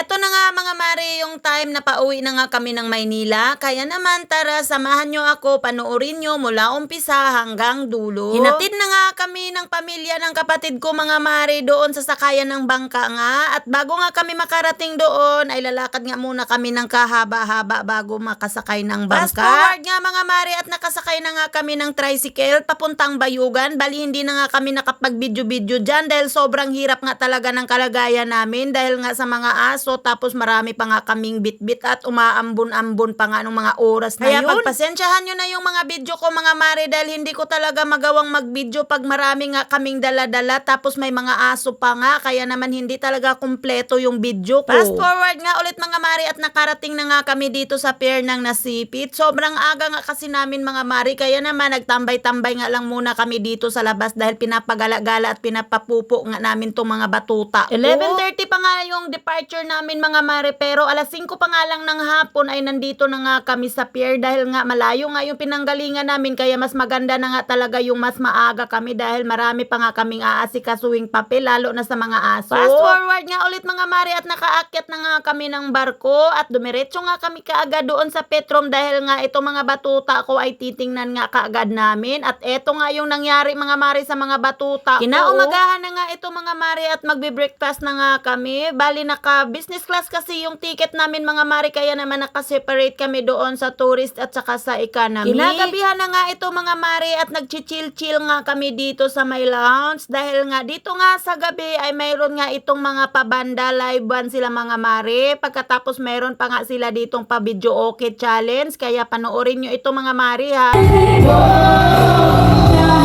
Eto na nga mga mare yung time na pauwi na nga kami ng Maynila. Kaya naman tara samahan nyo ako panoorin nyo mula umpisa hanggang dulo. Hinatid na nga kami ng pamilya ng kapatid ko mga mare doon sa sakayan ng bangka nga. At bago nga kami makarating doon ay lalakad nga muna kami ng kahaba-haba bago makasakay ng bangka. Fast forward nga mga mare at nakasakay na nga kami ng tricycle papuntang Bayugan. Bali hindi na nga kami nakapag-video-video dyan dahil sobrang hirap nga talaga ng kalagayan namin dahil nga sa mga aso tapos marami pa nga kaming bitbit at umaambon-ambon pa nga nung mga oras na Kaya yun. pagpasensyahan nyo na yung mga video ko mga mare dahil hindi ko talaga magawang mag-video pag marami nga kaming dala-dala tapos may mga aso pa nga kaya naman hindi talaga kumpleto yung video ko. Fast forward nga ulit mga mare at nakarating na nga kami dito sa pier ng Nasipit. Sobrang aga nga kasi namin mga mare kaya naman nagtambay-tambay nga lang muna kami dito sa labas dahil pinapagala-gala at pinapapupo nga namin tong mga batuta. 11.30 pa nga yung departure namin mga mare pero alas 5 pa nga lang ng hapon ay nandito na nga kami sa pier dahil nga malayo nga yung pinanggalingan namin kaya mas maganda na nga talaga yung mas maaga kami dahil marami pa nga kaming aasikasuing papel lalo na sa mga aso. Fast forward nga ulit mga mare at nakaakyat na nga kami ng barko at dumiretso nga kami kaagad doon sa Petrom dahil nga itong mga batuta ko ay titingnan nga kaagad namin at eto nga yung nangyari mga mare sa mga batuta. Kinaumagahan na nga ito mga mare at magbe-breakfast na nga kami. Bali naka business class kasi yung ticket namin mga mare kaya naman naka-separate kami doon sa tourist at saka sa economy. Kinagabihan na nga ito mga mare at nagchichill-chill nga kami dito sa my lounge dahil nga dito nga sa gabi ay mayroon nga itong mga pabanda live ban sila mga mare. Pagkatapos mayroon pa nga sila ditong pa video okay challenge kaya panoorin nyo ito mga mare ha.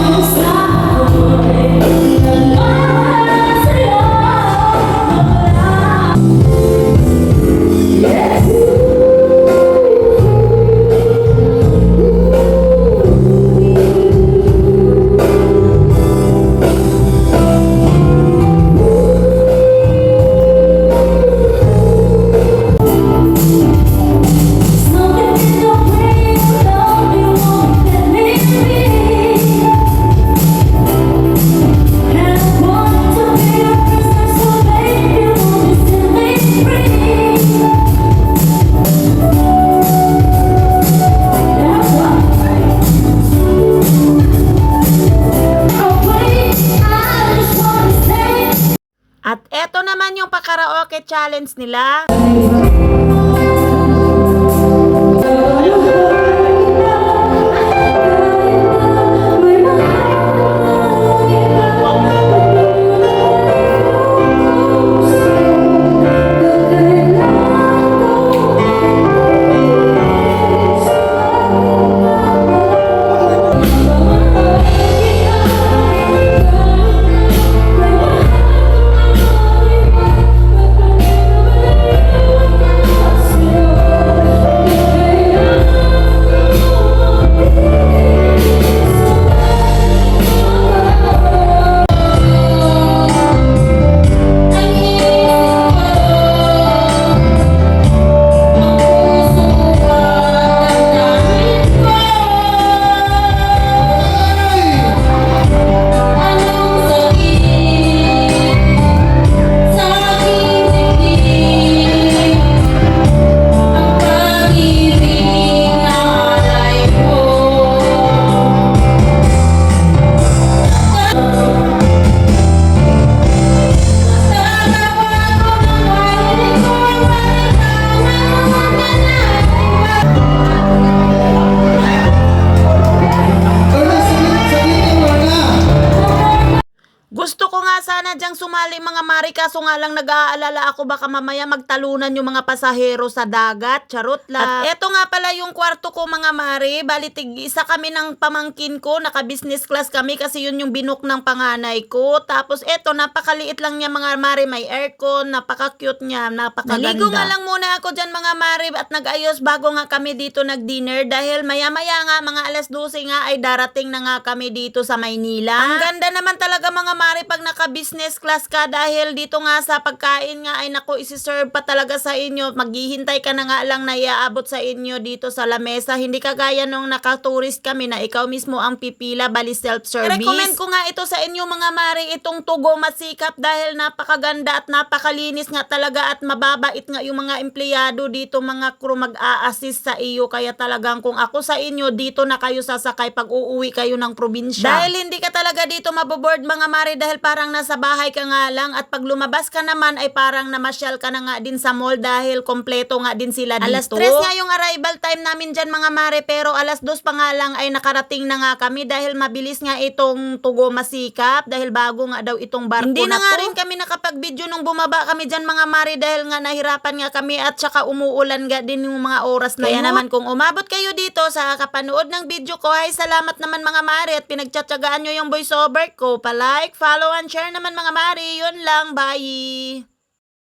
At naman yung pa-karaoke challenge nila. Diyang sumali mga mari kaso nga lang nag-aalala ako baka mamaya magtalunan yung mga pasahero sa dagat. Charot lang. At eto nga pala yung kwarto ko mga mari. Bali tig isa kami ng pamangkin ko. Naka business class kami kasi yun yung binook ng panganay ko. Tapos eto napakaliit lang niya mga mari. May aircon. Napaka-cute niya. Napakaganda. Naligo nga lang muna ako dyan mga mari at nag-ayos bago nga kami dito nag-dinner dahil maya-maya nga mga alas 12 nga ay darating na nga kami dito sa Maynila. Ang ganda naman talaga mga mari pag naka-business class ka dahil dito nga sa pagkain nga ay naku isi-serve pa talaga sa inyo. Maghihintay ka na nga lang na iaabot sa inyo dito sa lamesa. Hindi kagaya nung nakaturist kami na ikaw mismo ang pipila bali self-service. Recommend ko nga ito sa inyo mga mare itong tugo masikap dahil napakaganda at napakalinis nga talaga at mababait nga yung mga empleyado dito mga crew mag-a-assist sa iyo. Kaya talagang kung ako sa inyo dito na kayo sasakay pag uuwi kayo ng probinsya. Dahil hindi ka talaga dito maboboard mga mare dahil parang nasa bahay ka nga lang at pag lumabas ka naman ay parang namasyal ka na nga din sa mall dahil kompleto nga din sila dito. Alas 3 nga yung arrival time namin dyan mga mare pero alas 2 pa nga lang ay nakarating na nga kami dahil mabilis nga itong tugo masikap dahil bago nga daw itong barko Hindi na na nga to. rin kami nakapag-video nung bumaba kami dyan mga mare dahil nga nahirapan nga kami at saka umuulan nga din yung mga oras na Kaya yun. naman kung umabot kayo dito sa kapanood ng video ko ay salamat naman mga mare at pinagtsatsagaan nyo yung voiceover ko. Pa-like, follow and share naman mga mare. Yun lang. Bye!